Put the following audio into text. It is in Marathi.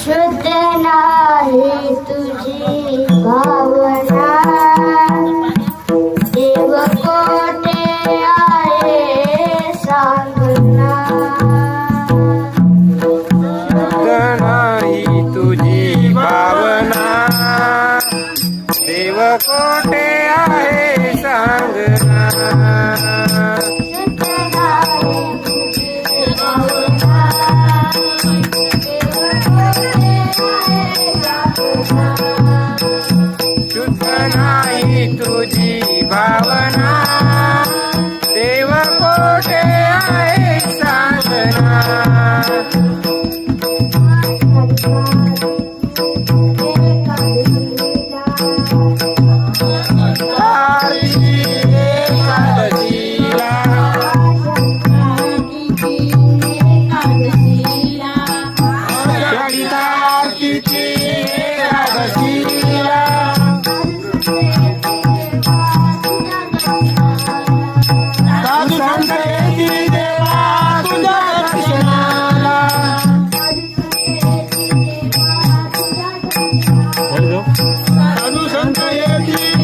शुद्ध नाही तुझी भावना देव कोठे आहे सांगना शुद्ध नाही तुझी भावना देव कोठे आहे सांगना. Sangayeti.